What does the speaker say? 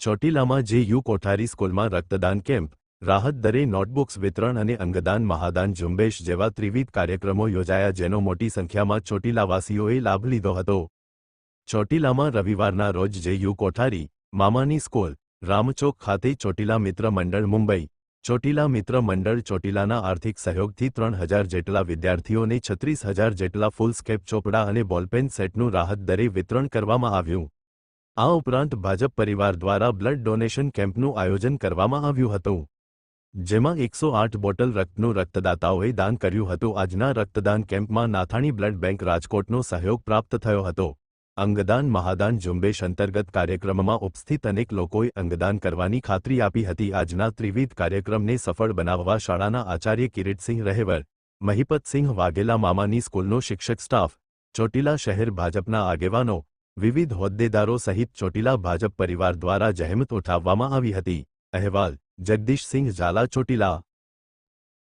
ચોટીલામાં જે યુ કોઠારી સ્કૂલમાં રક્તદાન કેમ્પ, રાહત દરે નોટબુક્સ વિતરણ અને અંગદાન મહાદાન ઝુંબેશ જેવા ત્રિવિધ કાર્યક્રમો યોજાયા જેનો મોટી સંખ્યામાં ચોટીલાવાસીઓએ લાભ લીધો હતો. ચોટીલામાં રવિવારના રોજ જે યુ કોઠારી, મામાની સ્કૂલ, રામચોક ખાતે ચોટીલા મિત્ર મંડળ મુંબઈ, ચોટીલા મિત્ર મંડળ ચોટીલાના આર્થિક સહયોગથી ત્રણ હજાર જેટલા વિદ્યાર્થીઓને છત્રીસ હજાર જેટલા ફૂલ સ્કેપ ચોપડા અને બોલપેન સેટનું રાહત દરે વિતરણ કરવામાં આવ્યું. આ ઉપરાંત ભાજપ પરિવાર દ્વારા બ્લડ ડોનેશન કેમ્પનું આયોજન કરવામાં આવ્યું હતું, જેમાં એકસો આઠ બોટલ રક્તનું રક્તદાતાઓએ દાન કર્યું હતું. આજના રક્તદાન કેમ્પમાં નાથાણી બ્લડ બેંક રાજકોટનો સહયોગ પ્રાપ્ત થયો હતો. અંગદાન મહાદાન ઝુંબેશ અંતર્ગત કાર્યક્રમમાં ઉપસ્થિત અનેક લોકોએ અંગદાન કરવાની ખાતરી આપી હતી. આજના ત્રિવિધ કાર્યક્રમને સફળ બનાવવા શાળાના આચાર્ય કિરીટસિંહ રહેવર, મહિપતસિંહ વાઘેલા મામાની સ્કૂલનો શિક્ષક સ્ટાફ, ચોટીલા શહેર ભાજપના આગેવાનો વિવિધ હોદ્દેદારો સહિત ચોટીલા ભાજપ પરિવાર દ્વારા જહેમત ઉઠાવવામાં આવી હતી. અહેવાલ જગદીશસિંહ ઝાલા ચોટીલા